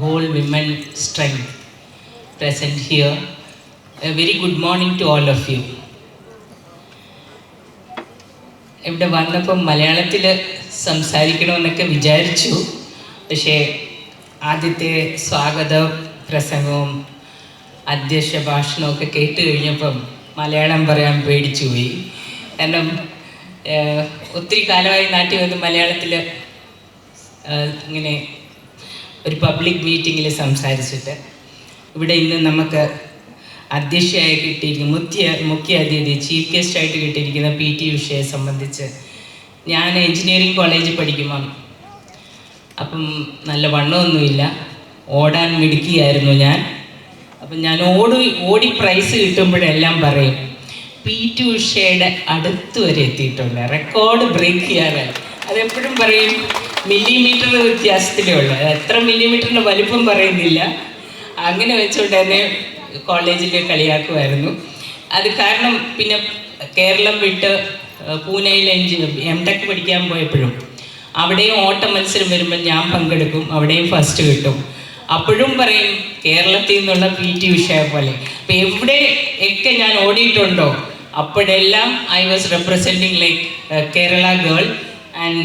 whole women strength present here. A very good morning to all of you. ഇവിടെ വന്നപ്പം മലയാളത്തിൽ സംസാരിക്കണമെന്നൊക്കെ വിചാരിച്ചു പക്ഷേ ആദ്യത്തെ സ്വാഗത പ്രസംഗവും അധ്യക്ഷ ഭാഷണമൊക്കെ കേട്ട് കഴിഞ്ഞപ്പം മലയാളം പറയാൻ പേടിച്ചു പോയി കാരണം ഒത്തിരി കാലമായി നാട്ടിൽ വന്ന് മലയാളത്തിൽ ഇങ്ങനെ ഒരു പബ്ലിക് മീറ്റിങ്ങിൽ സംസാരിച്ചിട്ട് ഇവിടെ ഇന്ന് നമുക്ക് അധ്യക്ഷയായി കിട്ടിയിരിക്കുന്ന മുഖ്യ മുഖ്യ അതിഥി ചീഫ് ഗസ്റ്റായിട്ട് കിട്ടിയിരിക്കുന്ന പി ടി ഉഷയെ സംബന്ധിച്ച് ഞാൻ എഞ്ചിനീയറിംഗ് കോളേജിൽ പഠിക്കുമ്പം അപ്പം നല്ല വണ്ണമൊന്നുമില്ല. ഓടാൻ മിടുക്കിയായിരുന്നു ഞാൻ. അപ്പം ഞാൻ ഓടി ഓടി പ്രൈസ് കിട്ടുമ്പോഴെല്ലാം പറയും പി ടി ഉഷയുടെ അടുത്ത് വരെ എത്തിയിട്ടുണ്ട്. റെക്കോർഡ് ബ്രേക്ക് ചെയ്യാറ് അതെപ്പോഴും പറയും മില്ലിമീറ്റർ വ്യത്യാസത്തിലേ ഉള്ളൂ. എത്ര മില്ലിമീറ്ററിന്റെ വലിപ്പം പറയുന്നില്ല. അങ്ങനെ വെച്ചുകൊണ്ട് തന്നെ കോളേജിൽ കളിയാക്കുമായിരുന്നു. അത് കാരണം പിന്നെ കേരളം വിട്ട് പൂനെയിൽ എഞ്ചി എം ടെക് പഠിക്കാൻ പോയപ്പോഴും അവിടെയും ഓട്ട മത്സരം വരുമ്പോൾ ഞാൻ പങ്കെടുക്കും അവിടെയും ഫസ്റ്റ് കിട്ടും. അപ്പോഴും പറയും കേരളത്തിൽ നിന്നുള്ള പി ടി ഉഷയെ പോലെ. അപ്പം എവിടെ ഒക്കെ ഞാൻ ഓടിയിട്ടുണ്ടോ അപ്പോഴെല്ലാം I was representing like Kerala girl and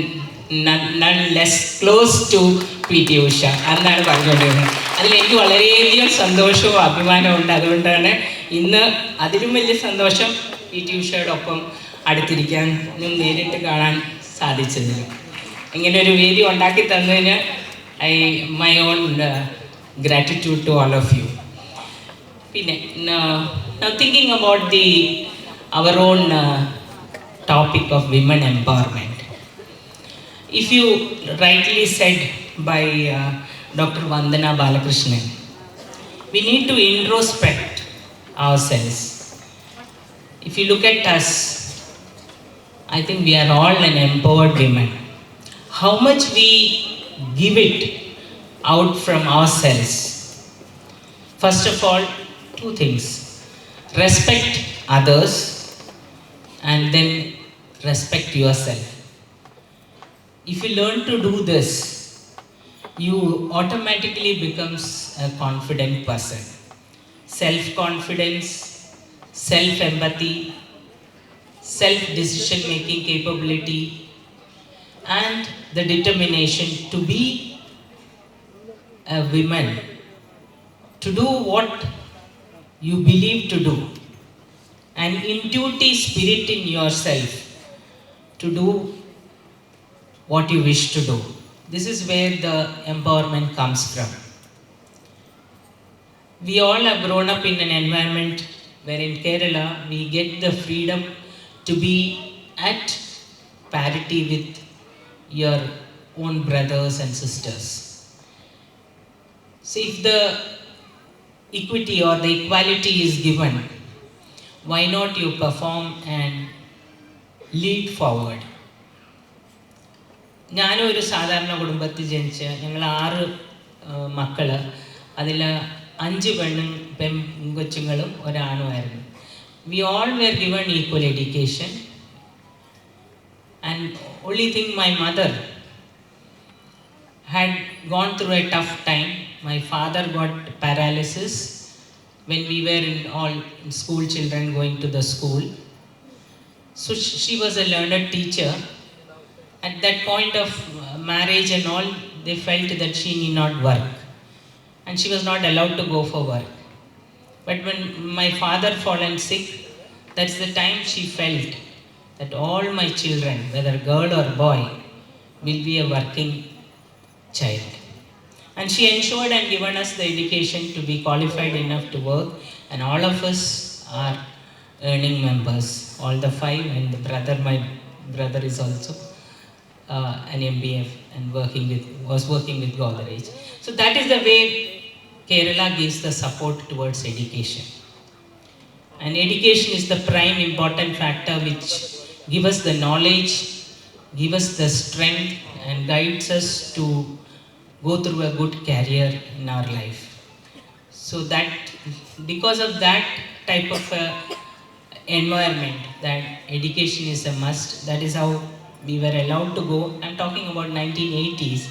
none less close to P T Usha. എന്നാണ് പറഞ്ഞുകൊണ്ടിരുന്നത്. അതിൽ എനിക്ക് വളരെയധികം സന്തോഷവും അഭിമാനവും ഉണ്ട്. അതുകൊണ്ടാണ് ഇന്ന് അതിലും വലിയ സന്തോഷം പി ടി ഉഷയുടെ ഒപ്പം അടുത്തിരിക്കാനും നേരിട്ട് കാണാൻ സാധിച്ചതിന് ഇങ്ങനെ ഒരു വേദി ഉണ്ടാക്കി തന്നതിന് I my own gratitude to all of you പിന്നെ thinking about the our own topic of women empowerment if you rightly said by uh, Dr. Vandana Balakrishnan, we need to introspect ourselves. If you look at us, I think we are all an empowered women. How much we give it out from ourselves. First of all, two things respect others and then respect yourself if you learn to do this you automatically becomes a confident person. Self confidence self empathy self decision making capability and the determination to be a woman. To do what you believe to do. An intuitive spirit in yourself to do what you wish to do. This is where the empowerment comes from. We all have grown up in an environment where in Kerala we get the freedom to be at parity with your own brothers and sisters. So, if the equity or the equality is given, why not you perform and lead forward? ഞാനും ഒരു സാധാരണ കുടുംബത്തിൽ ജനിച്ച് ഞങ്ങൾ ആറ് മക്കൾ അതിൽ അഞ്ച് പെണ്ണും പെൺ കൊച്ചുങ്ങളും ഒരാണുമായിരുന്നു we all were given equal education and only thing my mother had gone through a tough time my father got paralysis when we were in all school children going to the school so she was a learned teacher At that point of uh, marriage and all, they felt that she need not work. And she was not allowed to go for work. But when my father fallen sick, that's the time she felt that all my children, whether girl or boy, will be a working child. And she ensured and given us the education to be qualified enough to work, and all of us are earning members, all the five, and the brother, my brother is also uh, an MBF and working with was working with Godrej. So that is the way Kerala gives the support towards education. And education is the prime important factor which give us the knowledge, give us the strength, and guides us to go through a good career in our life. So that because of that type of uh, environment, that education is a must. That is how we were allowed to go. I'm talking about 1980s.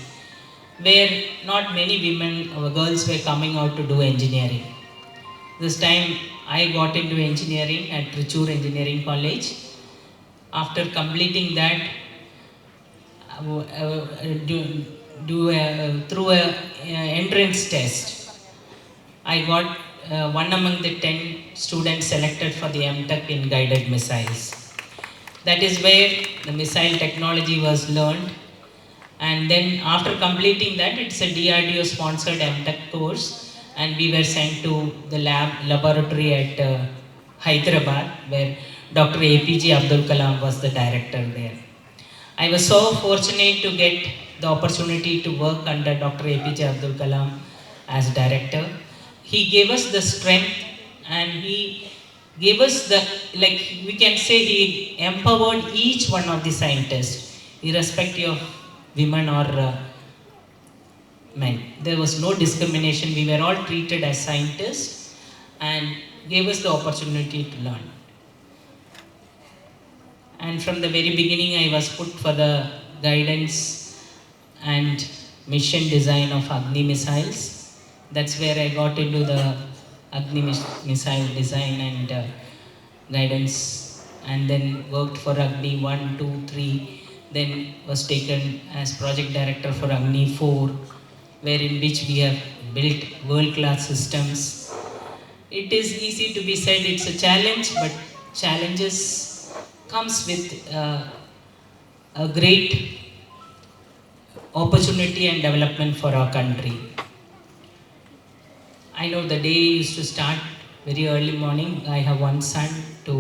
where not many women or girls were coming out to do engineering. This time I got into engineering at Trichur Engineering College. After completing that, uh, uh, do, do a, through a, entrance test, I got uh, one among the 10 students selected for the MTech in guided missiles. That is where the missile technology was learned. And then after completing that, it's a DRDO sponsored MTech course. And we were sent to the lab laboratory at uh, Hyderabad, where Dr. APJ Abdul Kalam was the director there. I was so fortunate to get the opportunity to work under Dr. APJ Abdul Kalam as director he gave us the strength and he gave us the like we can say he empowered each one of the scientists irrespective of women or uh, men. There was no discrimination. We were all treated as scientists and gave us the opportunity to learn. And from the very beginning i was put for the guidance and mission design of agni missiles. That's where I got into the Agni missile design and uh, guidance, and then worked for Agni 1, 2, 3. Then was taken as project director for Agni 4, wherein which we have built world-class systems. It is easy to be said it's a challenge, but challenges comes with uh, a great opportunity and development for our country. I know the day used to start very early morning. I have one son to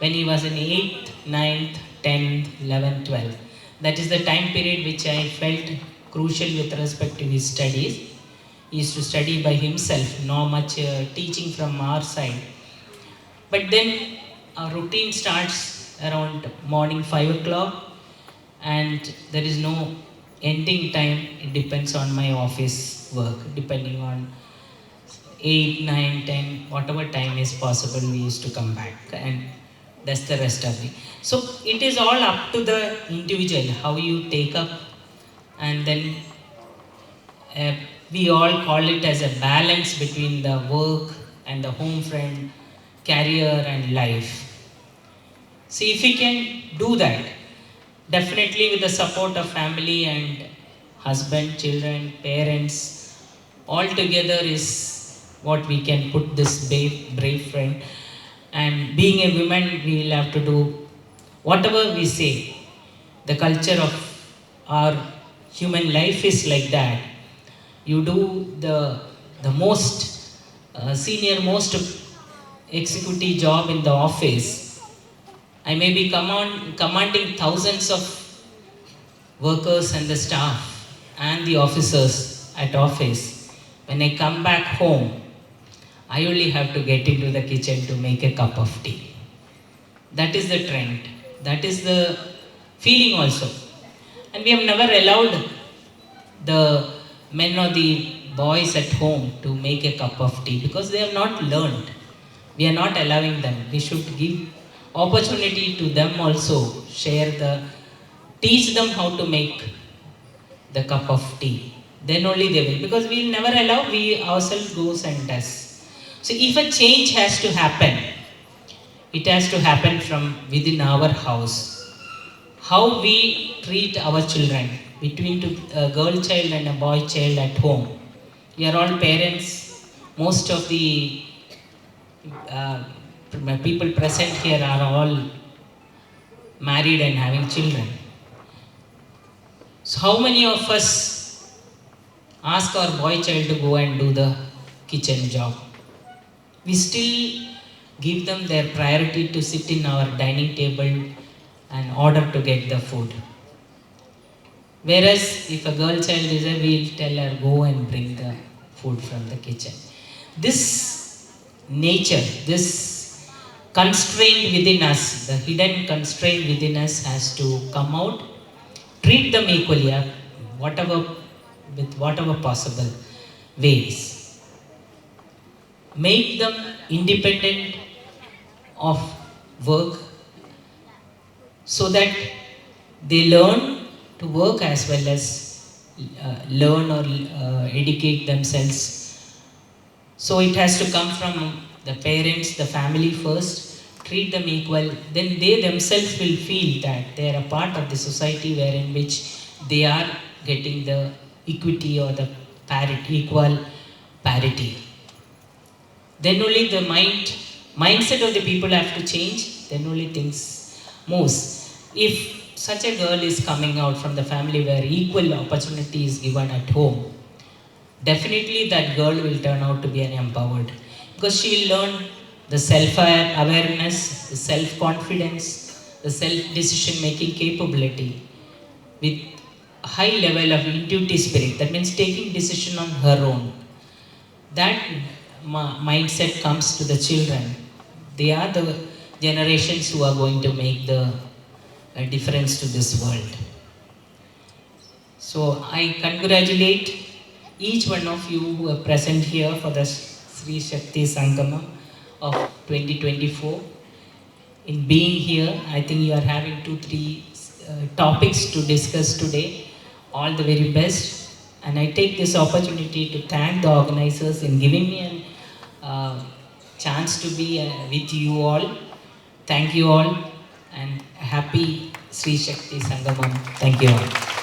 when he was in 8th, 9th, 10th, 11th, 12th. That is the time period which I felt crucial with respect to his studies. He used to study by himself, no much uh, teaching from our side. But then our routine starts around morning 5 o'clock and there is no ending time. It depends on my office work, depending on 8, 9, 10, whatever time is possible, we used to come back and that's the rest of it. So it is all up to the individual, how you take up and then uh, we all call it as a balance between the work and the home friend, career and life. See if we can do that, definitely with the support of family and husband, children, parents, all together is what we can put this brave, brave friend. And being a woman, we will have to do whatever we say. The culture of our human life is like that. You do the, the most uh, senior, most executive job in the office. I may be command, commanding thousands of workers and the staff and the officers at office. When I come back home, I only have to get into the kitchen to make a cup of tea. That is the trend. That is the feeling also. And we have never allowed the men or the boys at home to make a cup of tea because they have not learned. We are not allowing them. We should give opportunity to them also, share the, teach them how to make the cup of tea. Then only they will. Because we will never allow, we ourselves goes and does. So if a change has to happen, it has to happen from within our house. How we treat our children, between a girl child and a boy child at home. We are all parents. Most of the uh, people present here are all married and having children. So how many of us ask our boy child to go and do the kitchen job? We still give them their priority to sit in our dining table and order to get the food. Whereas if a girl child is there, we'll tell her go and bring the food from the kitchen. This nature, this constraint within us, the hidden constraint within us has to come out, treat them equally, uh, whatever with whatever possible ways make them independent of work so that they learn to work as well as uh, learn or uh, educate themselves. So it has to come from the parents, the family first, treat them equal, then they themselves will feel that they are a part of the society wherein which they are getting the equity or the parity, equal parity. Then only the mind, mindset of the people have to change, then only things moves. If such a girl is coming out from the family where equal opportunity is given at home, definitely that girl will turn out to be an empowered because she will learn the self awareness, the self confidence, the self decision making capability with high level of intuitive spirit. That means taking decision on her own. That mindset comes to the children. They are the generations who are going to make the difference to this world. So I congratulate each one of you who are present here for the Sri Shakti Sangama of 2024. In being here, I think you are having two, three uh, topics to discuss today. All the very best. And I take this opportunity to thank the organizers in giving me a chance to be uh, with you all. Thank you all and happy Sri Shakti Sangamam. Thank you all.